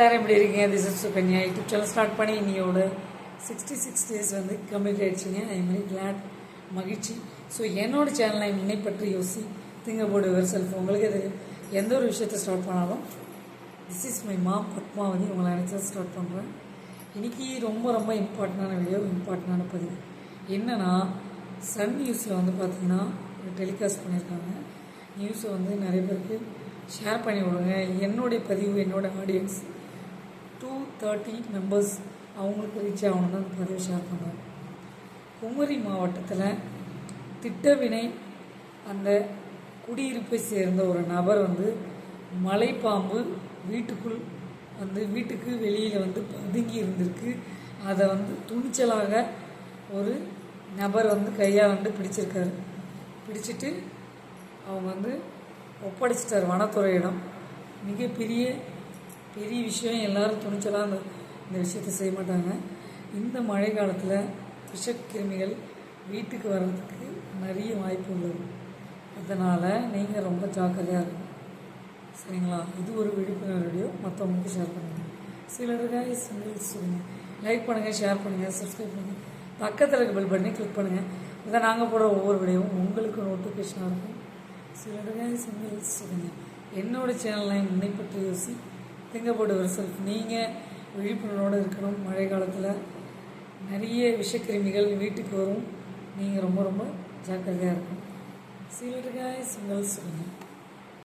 எல்லாரும் எப்படி இருக்கீங்க? This is Sukanya. YouTube channel start பண்ணி இன்னையோட சிக்ஸ்டி சிக்ஸ் டேஸ் வந்து கம்ப்ளீட் ஆயிடுச்சுங்க. ஐ வெரி கிளாட் மகிழ்ச்சி. ஸோ என்னோட சேனலை என்னை பற்றி யோசி திங்க போர்டு வெர் செல்ஃப் உங்களுக்கு அது எந்த ஒரு விஷயத்தை ஸ்டார்ட் பண்ணாலும் திஸ் இஸ் மை மா பத்மாவதி உங்களை நினச்சா ஸ்டார்ட் பண்ணுறேன் இன்னைக்கு ரொம்ப ரொம்ப இம்பார்ட்டண்டான வீடியோ இம்பார்ட்டண்டான பதிவு. என்னென்னா சன் நியூஸில் வந்து பார்த்தீங்கன்னா டெலிகாஸ்ட் பண்ணியிருக்காங்க. நியூஸை வந்து நிறைய பேருக்கு ஷேர் பண்ணி விடுங்க. என்னுடைய பதிவு என்னோடய ஆடியன்ஸ் டூ தேர்ட்டி மெம்பர்ஸ் அவங்களுக்கு ரீச் ஆகணும் தான் அந்த பதிவை ஷேர் குமரி மாவட்டத்தில் திட்டவினை அந்த குடியிருப்பை சேர்ந்த ஒரு நபர் வந்து மலைப்பாம்பு வீட்டுக்குள் வந்து வீட்டுக்கு வெளியில் வந்து பதுங்கி இருந்திருக்கு. அதை வந்து துணிச்சலாக ஒரு நபர் வந்து கையாண்டு பிடிச்சிருக்காரு. பிடிச்சிட்டு அவங்க வந்து ஒப்படைச்சிட்டார் வனத்துறையிடம். மிகப்பெரிய பெரிய விஷயம் எல்லாரும் துணிச்சலாக அந்த இந்த விஷயத்தை செய்ய மாட்டாங்க. இந்த மழை காலத்தில் விஷக்கிருமிகள் வீட்டுக்கு வர்றதுக்கு நிறைய வாய்ப்பு உள்ளது. அதனால் நீங்கள் ரொம்ப ஜாக்கிரதையாக இருக்கணும் சரிங்களா? இது ஒரு விழிப்புணர்வு வீடியோ மற்றவங்களுக்கு ஷேர் பண்ணுங்கள் சிலருக்காக சிங்கிள்ஸ் சொல்லுங்கள் லைக் பண்ணுங்கள் ஷேர் பண்ணுங்கள் சப்ஸ்கிரைப் பண்ணுங்கள் பக்கத்தில் இருக்க பெல் பண்ணி கிளிக் பண்ணுங்கள் இதை நாங்கள் போடுற ஒவ்வொரு வீடியோவும் உங்களுக்கு நோட்டிஃபிகேஷனாக இருக்கும். சிலருக்காக சிங்கிள்ஸ் சொல்லுங்கள் என்னோடய சேனலில் முன்னை யோசி திங்க் அபவுட் யுவர் செல்ஃப் நீங்கள் விழிப்புணர்வோடு இருக்கணும். மழை காலத்தில் நிறைய விஷக்கிருமிகள் வீட்டுக்கு வரும். நீங்கள் ரொம்ப ரொம்ப ஜாக்கிரதையாக இருக்கணும். சிலருக்காக சிங்கிள் சொல்லுங்கள்